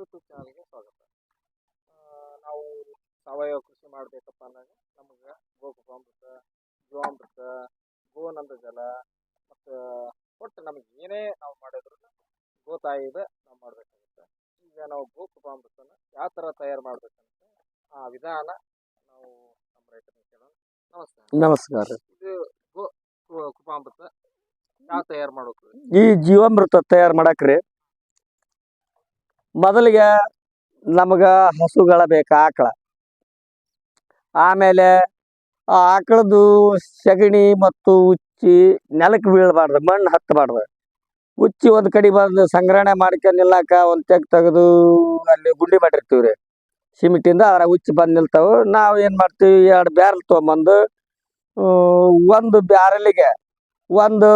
YouTube ಚಾನಲ್ಗೆ ಸ್ವಾಗತ. ನಾವು ಸಾವಯವ ಕೃಷಿ ಮಾಡಬೇಕಪ್ಪ ಅಂದಾಗ ನಮಗೆ ಗೋಕೃಪಾಮೃತ ಜೀವಾಮೃತ ಗೋನಂದ ಜಲ ಮತ್ತು ಒಟ್ಟು ನಮಗೆ ಏನೇ ನಾವು ಮಾಡಿದ್ರು ಗೋತಾಯಿದ ನಾವು ಮಾಡಬೇಕಾಗುತ್ತೆ. ಈಗ ನಾವು ಗೋಕೃಪಾಮೃತನ ಯಾವ ಥರ ತಯಾರು ಮಾಡಬೇಕಂತ ಆ ವಿಧಾನ ನಾವು ನಮ್ಮ ರೈತರಿಗೆ ಕೇಳೋಣ. ನಮಸ್ಕಾರ ನಮಸ್ಕಾರ. ಇದು ಗೋ ಕುಪಾಮೃತ ಯಾವ ತಯಾರು ಮಾಡೋದು ಈ ಜೀವಾಮೃತ ತಯಾರು ಮಾಡಕ್ರಿ. ಮೊದಲಿಗೆ ನಮಗ ಹಸುಗಳ ಬೇಕು, ಆಕಳ. ಆಮೇಲೆ ಆ ಆಕಳದು ಸಗಣಿ ಮತ್ತು ಉಚ್ಚಿ ನೆಲಕ್ಕೆ ಬೀಳಬಾರ್ದು, ಮಣ್ಣು ಹತ್ತಬಾರ್ದು ಉಚ್ಚಿ ಒಂದು ಕಡೆ ಬಂದು ಸಂಗ್ರಹಣೆ ಮಾಡ್ಕೊಂಡು ನಿಲ್ಲಕ ಒಂದು ತೆಗ್ ತೆಗೆದು ಅಲ್ಲಿ ಗುಂಡಿ ಮಾಡಿರ್ತೀವಿ ರೀ. ಸಿಮೆಂಟಿಂದ ಅದ್ರ ಉಚ್ಚಿ ಬಂದು ನಿಲ್ತಾವೆ. ನಾವು ಏನು ಮಾಡ್ತೀವಿ, ಎರಡು ಬ್ಯಾರಲ್ ತೊಗೊಂಬಂದು ಒಂದು ಬ್ಯಾರಲಿಗೆ ಒಂದು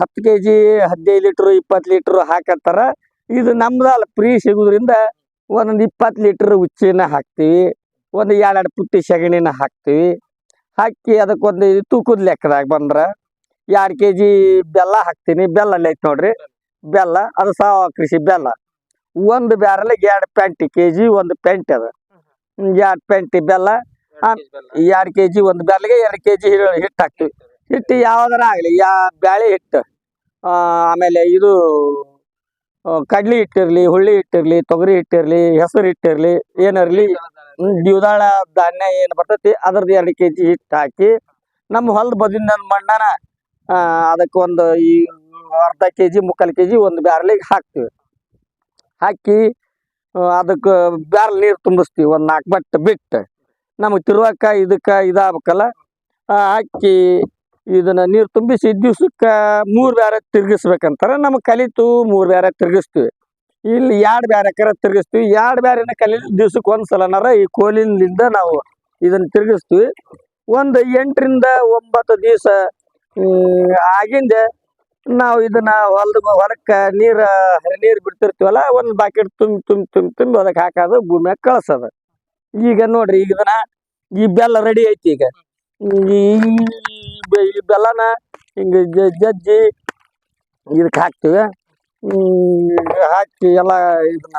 ಹತ್ತು ಕೆ ಜಿ ಹದಿನೈದು ಲೀಟ್ರು ಇಪ್ಪತ್ತು ಲೀಟ್ರು ಹಾಕತ್ತಾರ. ಇದು ನಮ್ದಲ್ಲ ಫ್ರೀ ಸಿಗೋದ್ರಿಂದ ಒಂದೊಂದು ಇಪ್ಪತ್ತು ಲೀಟ್ರ್ ಉಚ್ಚಿನ ಹಾಕ್ತೀವಿ. ಒಂದು ಎರಡು ಪುಟ್ಟಿ ಸಗಣಿನ ಹಾಕ್ತೀವಿ. ಹಾಕಿ ಅದಕ್ಕೊಂದು ತೂಕದ ಲೆಕ್ಕದಾಗ ಬಂದ್ರೆ ಎರಡು ಕೆ ಜಿ ಬೆಲ್ಲ ಹಾಕ್ತೀನಿ. ಬೆಲ್ಲ ಅಲ್ಲಿ ಐತೆ ನೋಡ್ರಿ. ಬೆಲ್ಲ ಅದು ಸಾವಯವ ಕೃಷಿ ಬೆಲ್ಲ. ಒಂದು ಬ್ಯಾರಲಿಗೆ ಎರಡು ಪ್ಯಾಂಟಿ ಕೆ ಜಿ ಒಂದು ಪ್ಯಾಂಟ್ ಅದ. ಎರಡು ಪ್ಯಾಂಟಿ ಬೆಲ್ಲ ಎರಡು ಕೆ ಜಿ ಒಂದು ಬ್ಯಾರಲಿಗೆ ಎರಡು ಕೆ ಜಿ ಹಿಟ್ಟು ಹಾಕ್ತೀವಿ. ಹಿಟ್ಟು ಯಾವ್ದಾರ ಆಗಲಿ, ಯಾ ಬ್ಯಾಳೆ ಹಿಟ್ಟು ಆಮೇಲೆ ಇದು ಕಡ್ಲಿ ಹಿಟ್ಟಿರಲಿ, ಹುಳ್ಳಿ ಹಿಟ್ಟಿರಲಿ, ತೊಗರಿ ಹಿಟ್ಟಿರಲಿ, ಹೆಸರು ಹಿಟ್ಟಿರ್ಲಿ, ಏನಿರಲಿ, ದ್ವಿದಾಳ ಧಾನ್ಯ ಏನು ಬರ್ತೈತಿ, ಅದ್ರದ್ದು ಎರಡು ಕೆ ಜಿ ಹಿಟ್ಟು ಹಾಕಿ, ನಮ್ಮ ಹೊಲದ ಬದಿನ ಮಣ್ಣನ ಅದಕ್ಕೆ ಒಂದು ಈ ಅರ್ಧ ಕೆ ಜಿ, ಮುಕ್ಕಾಲು ಕೆ ಜಿ ಒಂದು ಬ್ಯಾರ್ಲಿಗೆ ಹಾಕ್ತೀವಿ. ಹಾಕಿ ಅದಕ್ಕೆ ಬ್ಯಾರ್ಲ್ ನೀರು ತುಂಬಿಸ್ತೀವಿ, ಒಂದು ನಾಲ್ಕು ಬಟ್ಟೆ ಬಿಟ್ಟು, ನಮಗೆ ತಿರುವಕ್ಕ ಇದಕ್ಕೆ ಇದಾಗಬೇಕಲ್ಲ ಹಾಕಿ ಇದನ್ನ ನೀರು ತುಂಬಿಸಿ ದಿವ್ಸಕ್ಕೆ ಮೂರು ಬ್ಯಾರೆ ತಿರ್ಗಿಸ್ಬೇಕಂತಾರ ನಮಗೆ ಕಲಿತು ಮೂರು ಬ್ಯಾರೆ ತಿರ್ಗಿಸ್ತೀವಿ. ಇಲ್ಲಿ ಎರಡು ಬ್ಯಾರೆಕರ ತಿರ್ಗಿಸ್ತೀವಿ. ಎರಡು ಬ್ಯಾರಿನ ಕಲಿ ದಿವ್ಸಕ್ಕೆ ಒಂದು ಸಲನಾರ ಈ ಕೋಲಿನಿಂದ ನಾವು ಇದನ್ನು ತಿರ್ಗಿಸ್ತೀವಿ. ಒಂದು ಎಂಟರಿಂದ ಒಂಬತ್ತು ದಿವಸ ಆಗಿಂದ ನಾವು ಇದನ್ನ ಹೊಲದ ಹೊಲಕ್ಕೆ ನೀರು ನೀರು ಬಿಡ್ತಿರ್ತೀವಲ್ಲ, ಒಂದು ಬಾಕೆಟ್ ತುಂಬಿ ತುಂಬಿ ತುಂಬಿ ತುಂಬಿ ಅದಕ್ಕೆ ಹಾಕೋದು ಭೂಮಿಯಾಗ ಕಳ್ಸೋದು. ಈಗ ನೋಡ್ರಿ, ಈಗ ಇದನ್ನ ಈ ಬೆಲ್ಲ ರೆಡಿ ಐತಿ ಈಗ. ಈ ಈ ಬೆಲ್ಲನ ಹಿಂಗೆ ಜಜ್ಜಿ ಇದಕ್ಕೆ ಹಾಕ್ತೀವಿ. ಹಾಕಿ ಎಲ್ಲ ಇದನ್ನ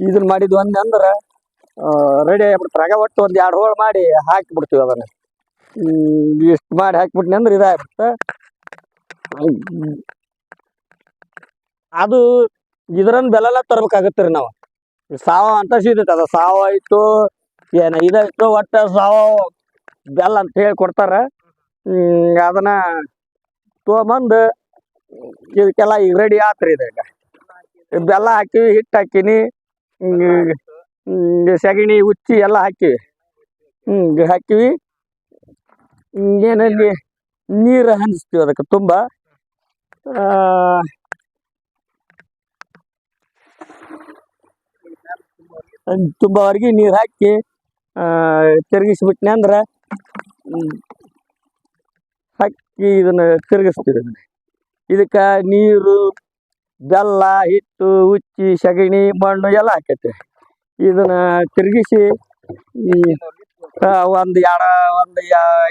ಇದನ್ನ ಮಾಡಿದ್ವಿ ಅಂದೆ ಅಂದ್ರೆ ರೆಡಿ ಆಗ್ಬಿಡ್ತಾರೆ. ಆಗ ಒಟ್ಟು ಒಂದು ಎರಡು ಹೋಳು ಮಾಡಿ ಹಾಕಿಬಿಡ್ತೀವಿ ಅದನ್ನು. ಇಷ್ಟು ಮಾಡಿ ಹಾಕಿಬಿಟ್ನಿ ಅಂದ್ರೆ ಇದಾಗ್ಬಿಡ್ತ ಅದು ಇದರನ್ನ ಬೆಲೆಲ್ಲ ತರ್ಬೇಕಾಗತ್ತೆ ರೀ ನಾವು. ಸಾವ ಅಂತ ಸಿಗುತ್ತೆ ಅದು ಸಾವ ಇತ್ತು ಏನ ಇದಾಯ್ತು ಒಟ್ಟು ಸಾವ ಬೆಲ್ಲ ಅಂತ ಹೇಳಿ ಕೊಡ್ತಾರ. ಅದನ್ನ ತೊಗೊಂಬಂದು ಇದಕ್ಕೆಲ್ಲ ಈಗ ರೆಡಿ ಆತ್ರಿ ಇದೀಗ. ಬೆಲ್ಲ ಹಾಕಿವಿ, ಹಿಟ್ಟು ಹಾಕಿನಿ ಸಗಣಿ, ಉಚ್ಚಿ ಎಲ್ಲ ಹಾಕಿವಿ. ಹ್ಮ್ ಹಾಕಿವಿ. ಏನಲ್ಲಿ ನೀರು ಹಂಚ್ತೀವಿ ಅದಕ್ಕೆ ತುಂಬ. ತುಂಬವರೆಗೆ ನೀರು ಹಾಕಿ ತಿರ್ಗಿಸ್ಬಿಟ್ನಿ ಅಂದ್ರೆ ಹಾಕಿ ಇದನ್ನ ಅದನ್ನ ಇದಕ್ಕೆ ನೀರು, ಬೆಲ್ಲ, ಹಿಟ್ಟು, ಉಚ್ಚಿ, ಸಗಣಿ, ಮಣ್ಣು ಎಲ್ಲ ಹಾಕೈತೆ. ಇದನ್ನ ತಿರುಗಿಸಿ ಒಂದು ಎರಡು ಒಂದು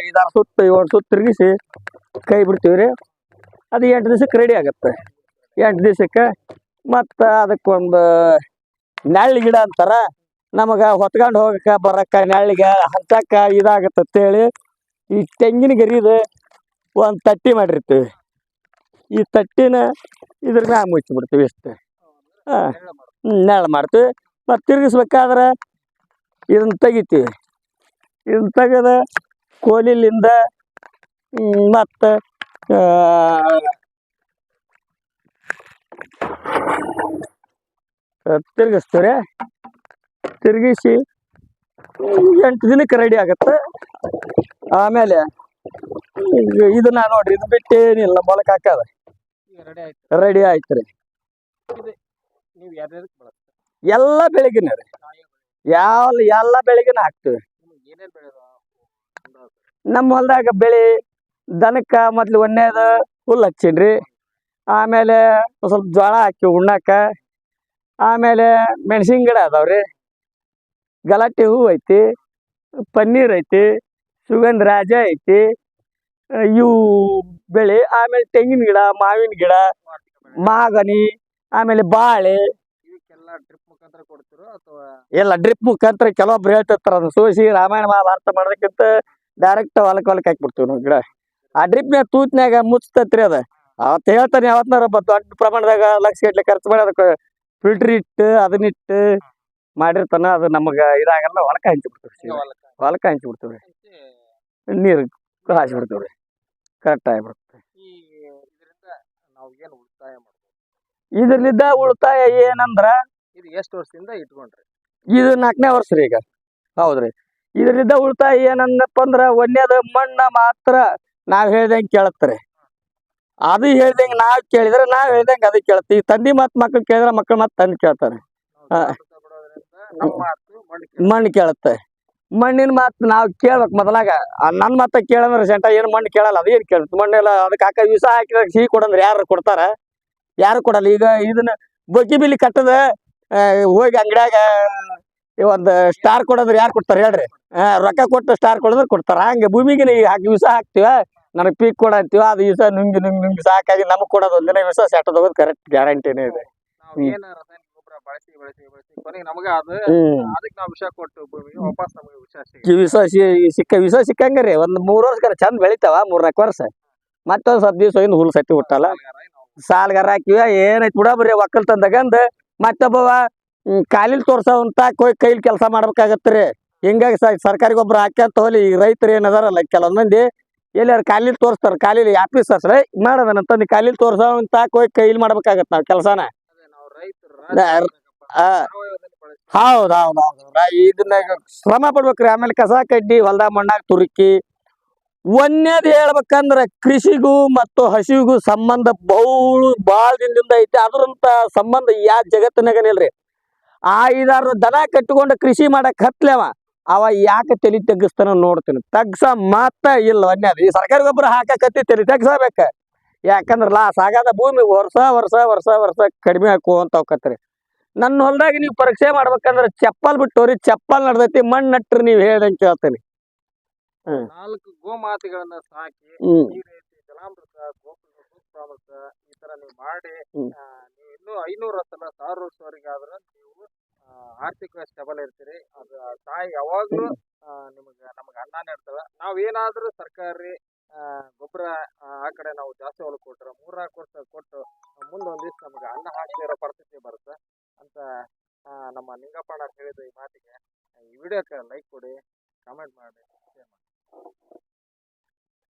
ಐದಾರು ಸುತ್ತು, ಏಳು ಸುತ್ತು ತಿರುಗಿಸಿ ಕೈ ಬಿಡ್ತೀವಿ ರೀ. ಅದು ಎಂಟು ದಿವ್ಸಕ್ಕೆ ರೆಡಿ ಆಗುತ್ತೆ. ಎಂಟು ದಿವ್ಸಕ್ಕೆ ಮತ್ತು ಅದಕ್ಕೊಂದು ನೆಳ್ಳಿ ಗಿಡ ಅಂತಾರ. ನಮಗೆ ಹೊತ್ಕೊಂಡು ಹೋಗಕ್ಕೆ ಬರಕ್ಕ ನೆಳ್ಳಿಗೆ ಹಂಚಕ್ಕ ಇದಾಗತ್ತೆ ಅಂತೇಳಿ ಈ ತೆಂಗಿನ ಗರಿದು ಒಂದು ತಟ್ಟಿ ಮಾಡಿರ್ತೀವಿ. ಈ ತಟ್ಟಿನ ಇದ್ರ ಮ್ಯಾಗ ಮುಚ್ಚಿಬಿಡ್ತೀವಿ ಇಷ್ಟು ಹಾಂ ನೆರಳು ಮಾಡ್ತೀವಿ. ಮತ್ತು ತಿರುಗಿಸ್ಬೇಕಾದ್ರೆ ಇದನ್ನ ತೆಗಿತೀವಿ. ಇದನ್ನ ತೆಗೆದು ಕೋಲಿಲಿಂದ ಮತ್ತು ತಿರುಗಿಸ್ತೀವಿ ರೀ ತಿರುಗಿಸಿ ಎಂಟು ದಿನಕ್ಕೆ ರೆಡಿ ಆಗತ್ತೆ. ಆಮೇಲೆ ಇದನ್ನ ನೋಡ್ರಿ ಇದು ಬಿಟ್ಟು ಏನಿಲ್ಲ ಮೊಳಕ್ ಹಾಕದ. ರೆಡಿ ಆಯ್ತು. ರೀ. ಎಲ್ಲ ಬೆಳಗಿನ ರೀ. ಯಾವ ಎಲ್ಲ ಬೆಳಗಿನ ಹಾಕ್ತೀವಿ. ನಮ್ಮ ಹೊಲ್ದಾಗ ಬೆಳೆ ದನಕ್ಕ ಮೊದ್ಲು ಒಂದೇದು ಹುಲ್ಲು ಹಚ್ಚೀನಿ ಆಮೇಲೆ ಸ್ವಲ್ಪ ಜ್ವಾಳ ಹಾಕಿ ಉಣ್ಣಾಕ ಆಮೇಲೆ ಮೆಣಸಿನ ಗಿಡ ಅದಾವ್ರಿ ಗಲಾಟೆ ಹೂ ಐತಿ ಪನ್ನೀರ್ ಐತಿ ಸುಗಂಧ ರಾಜ ಐತಿ ಇವು ಬೆಳೆ ಆಮೇಲೆ ತೆಂಗಿನ ಗಿಡ ಮಾವಿನ ಗಿಡ ಮಾಗನಿ ಆಮೇಲೆ ಬಾಳೆ. ಎಲ್ಲ ಡ್ರಿಪ್ ಮುಖಾಂತರ ಕೆಲವೊಬ್ರು ಹೇಳ್ತಿರ್ತಾರ ಅದನ್ನ ಸೋಸಿ ರಾಮಾಯಣ ಮಹಾಭಾರತ ಮಾಡೋದಕ್ಕಿಂತ ಡೈರೆಕ್ಟ್ ಹೊಲಕ್ಕೆ ಹೊಲಕ್ಕೆ ಹಾಕ್ಬಿಡ್ತೀವಿ ನಾವು ಗಿಡ. ಆ ಡ್ರಿಪ್ನ್ಯಾಗ ತೂತ್ನ್ಯಾಗ ಮುಚ್ತತ್ರಿ ಅದ. ಅವತ್ತು ಹೇಳ್ತಾನೆ ಯಾವತ್ನಾರ ದೊಡ್ಡ ಪ್ರಮಾಣದಾಗ ಲಕ್ಷ ಗಟ್ಲೆ ಖರ್ಚು ಮಾಡಿ ಅದಕ್ಕೆ ಫಿಲ್ಟರ್ ಇಟ್ಟು ಅದನ್ನಿಟ್ಟು ಮಾಡಿರ್ತಾನ ಅದು ನಮಗೆ ಇದಾಗಲ್ಲ ಹೊಲಕ್ಕೆ ಹಂಚಿ ಬಿಡ್ತೀವಿ ಹೊಲಕ ಹೊಲಕ್ಕೆ ಹಂಚಿ ಬಿಡ್ತೀವಿ ನೀರು ಹಾಸಿ ಬಿಡ್ತೀವಿ ಕರೆಕ್ಟ್ ಆಗಿಬಿಡುತ್ತೆ ಇದರಿಂದ ಉಳಿತಾಯ ಏನಂದ್ರ? ಇದು ಎಷ್ಟು ವರ್ಷದಿಂದ ಇಟ್ಕೊಂಡ್ರಿ? ಇದು ನಾಲ್ಕನೇ ವರ್ಷ ರೀ ಈಗ. ಹೌದ್ರಿ. ಇದರಿಂದ ಉಳಿತಾಯ ಏನಂದಪ್ಪ ಅಂದ್ರ ಒಂದೇದ ಮಣ್ಣ ಮಾತ್ರ ನಾವ್ ಹೇಳ್ದಂಗೆ ಕೇಳತ್ರಿ. ಅದು ಹೇಳ್ದಂಗೆ ನಾವ್ ಕೇಳಿದ್ರೆ ನಾವ್ ಹೇಳ್ದಂಗೆ ಅದು ಕೇಳ್ತೀವಿ ತಂದಿ ಮತ್ ಮಕ್ಳು ಕೇಳಿದ್ರೆ ಮಕ್ಳು ಮತ್ ತಂದು ಕೇಳ್ತಾರೆ. ಮಣ್ಣು ಕೇಳುತ್ತೆ. ಮಣ್ಣು ಕೇಳುತ್ತೆ. ಮಣ್ಣಿನ ಮಾತು ನಾವು ಕೇಳ್ಬೇಕು ಮೊದಲಾಗ. ನನ್ನ ನನ್ ಮಾತ ಕೇಳಂದ್ರೆ ಸೆಂಟ ಏನು ಮಣ್ಣು ಕೇಳಲ್ಲ ಅದು ಏನು ಕೇಳುತ್ತೆ ಮಣ್ಣೆಲ್ಲ ಅದಕ್ಕೆ ಹಾಕ ವಿಷ ಹಾಕಿದಾಗ ಸಿಹಿ ಕೊಡಂದ್ರೆ ಯಾರು ಕೊಡ್ತಾರ? ಯಾರು ಕೊಡಲ್ಲ? ಈಗ ಇದನ್ನ ಬಗ್ಗಿ ಬಿಲ್ಲಿ ಕಟ್ಟದ ಹೋಗಿ ಈ ಒಂದು ಸ್ಟಾರ್ ಕೊಡಂದ್ರೆ ಯಾರು ಕೊಡ್ತಾರೆ ಹೇಳ್ರಿ? ರೊಕ್ಕ ಕೊಟ್ಟು ಸ್ಟಾರ್ ಕೊಡಂದ್ರೆ ಕೊಡ್ತಾರ. ಹಂಗೆ ಭೂಮಿಗೆ ಈಗ ಹಾಕಿ ವಿಷ ಹಾಕ್ತಿವ ನನಗೆ ಪೀಕ್ ಕೊಡ ಅಂತೀವ ಅದು ವಿಷ ನುಂಗಿ ನುಂಗಿ ನುಂಗಿ ಸಾಕಾಗಿ ನಮಗೆ ಕೊಡೋದು ಒಂದಿನ ವಿಷ ಸೆಟ್ ತಗೋದು ಕರೆಕ್ಟ್ ಗ್ಯಾರಂಟಿನೇ ಇದೆ. ನಾವು ಹ್ಮ್. ಏನ ಬಳಸಿ ಬಳಸಿ ಬಳಸಿ. ಕೊನೆಗೆ ನಮಗ ಅದು ಅದಕ್ಕೆ ನಾವು ವಿಷ ಕೊಟ್ಟು ಭೂಮಿಗೆ ವಾಪಸ್ ನಮಗೆ ವಿಷ ಈ ಸಿಗುತ್ತೆ ವಿಷ ಸಿ- ಸಿಕ್ಕ ವಿಷ ಸಿಕ್ಕಂಗೆ ರೀ ಒಂದ್ ಮೂರ್ ವರ್ಷ ಚಂದ ಬೆಳಿತಾವ ಮೂರ್ನಾಲ್ಕು ವರ್ಷ. ಮತ್ತೊಂದ್ ಸ್ವಲ್ಪ ದಿವಸ ಹೋಗಿಂದ ಹುಲ್ ಸತ್ತಿ ಹುಟ್ಟಲ್ಲ. ಸಾಲ್ಗಾರ ಹಾಕಿವ ಏನೈತಿ ಬಿಡ ಬರೀ ಒಕ್ಕಲ್ ತಗಂದ ಮತ್ತೊಬ್ಬವ ಕಾಲಿಲ್ ತೋರ್ಸವಂತ ಕೋಯ್ ಕೈಲಿ ಕೆಲಸ ಮಾಡ್ಬೇಕಾಗತ್ರಿ ಹಿಂಗಾಗಿ ಸ- ಸರ್ಕಾರಿ ಗೊಬ್ಬರ ಹಾಕ್ಯಂತ ಹೋಲಿ ಈ ರೈತರು ಏನದಾರಲ್ಲ ಕೆಲವೊಂದ್ ಮಂದಿ ಎಲ್ಲಾರು ಕಾಲಿಲ್ ತೋರಿಸ್ತಾರ ಕಾಲಿಲಿ ಆಫೀಸರ್ಸ್ ರೈ ಮಾಡೋದನಂತಂದು ಕಾಲಿಲ್ ತೋರ್ಸವಂತ ಕೋಯ್ ಕೈಲಿ ಮಾಡ್ಬೇಕಾಗತ್ತೆ ನಾವ್ ಕೆಲಸನ. ನಾವು ರೈತರು ಹೌದ್ ಹೌದ್ ಹೌದ್ ಇದನ್ನ ಶ್ರಮ ಪಡ್ಬೇಕ್ರಿ. ಆಮೇಲೆ ಕಸ ಕಡ್ಡಿ ಹೊಲ್ದಾಗ ಮಣ್ಣಾಗ ತುರುಕಿ. ಒಂದೇದ್ ಹೇಳ್ಬೇಕಂದ್ರ ಕೃಷಿಗೂ ಮತ್ತು ಹಸಿವಿಗೂ ಸಂಬಂಧ ಬಹು ಬಾಳ ದಿನದಿಂದ ಐತಿ. ಅದ್ರಂತ ಸಂಬಂಧ ಯಾ ಜಗತ್ತಿನಾಗನಿಲ್ರಿ ಆ ಐದಾರು ದನ ಕಟ್ಟಿಕೊಂಡು ಕೃಷಿ ಮಾಡಕ್ ಹತ್ಲೆವ. ಅವ ಯಾಕೆ ತಲಿ ತಗ್ಗಿಸ್ತಾನ ನೋಡ್ತೀನಿ. ತಗ್ಸ ಮಾತ್ರ ಇಲ್ಲ ಒಂದೇದ್ ಈ ಸರ್ಕಾರಿ ಗೊಬ್ಬರ ಹಾಕಕತ್ತಿ ತಲೆ ತಗ್ಸಬೇಕ. ಯಾಕಂದ್ರ ಲಾಸ್ ಆಗದ ಭೂಮಿ ವರ್ಷ ವರ್ಷ ವರ್ಷ ವರ್ಷ ಕಡಿಮೆ ಹಾಕುವಂತ ಹೋಗತ್ರಿ ನನ್ನ ಹೊಲದಾಗ ನೀವು ಪರೀಕ್ಷೆ ಮಾಡ್ಬೇಕಂದ್ರ ಚಪ್ಪಲ್ ಬಿಟ್ಟೋರಿ ಚಪ್ಪಲ್ ನಡ್ದೈತಿ ಮಣ್ಣು ನಟ್ರಿ ನೀವು ಹೇಳ್ದಂಗೆ ಕೇಳ್ತೇನೆ. ನಾಲ್ಕು ಗೋಮಾತೆಗಳನ್ನ ಸಾಕಿ ಈ ರೀತಿ ಜಲಾಮೃತ ಗೋಕುಲ ಸೂಕ್ತಾಮೃತ ಈ ತರ ನೀವು ಮಾಡಿ ನೀವು ಇನ್ನೂ ಐನೂರು ವರ್ಷಲ್ಲ ಸಾವಿರ ವರ್ಷವರೆಗಾದ್ರೆ ನೀವು ಆರ್ಥಿಕ ಆರ್ಥಿಕವಾಗಿ ಸ್ಟೆಬಲ್ ಇರ್ತೀರಿ. ಅದು ತಾಯಿ ಯಾವಾಗ್ಲೂ ನಿಮಗೆ ನಮಗೆ ಅನ್ನ ನೀಡ್ತವೆ ನಾವ್ ಏನಾದ್ರೂ ಸರ್ಕಾರಿ ಗೊಬ್ಬರ ಆ ಕಡೆ ನಾವು ಜಾಸ್ತಿ ಹೊಲ ಕೊಟ್ರೆ ಮೂರ್ನಾಲ್ಕು ವರ್ಷ ಕೊಟ್ಟು ಮುಂದೆ ಒಂದ್ ದಿವ್ಸ ನಮಗೆ ಅನ್ನ ಹಾಕಿರೋ ಪರಿಸ್ಥಿತಿ ಬರುತ್ತೆ. ಅಂತ ಆ, ನಮ್ಮ ನಿಂಗಪ್ಪಣ್ಣ ಹೇಳಿದ ಈ ಮಾತಿಗೆ ಈ ವಿಡಿಯೋಕ್ಕೆ ಲೈಕ್ ಕೊಡಿ ಕಾಮೆಂಟ್ ಮಾಡಿ share ಮಾಡಿ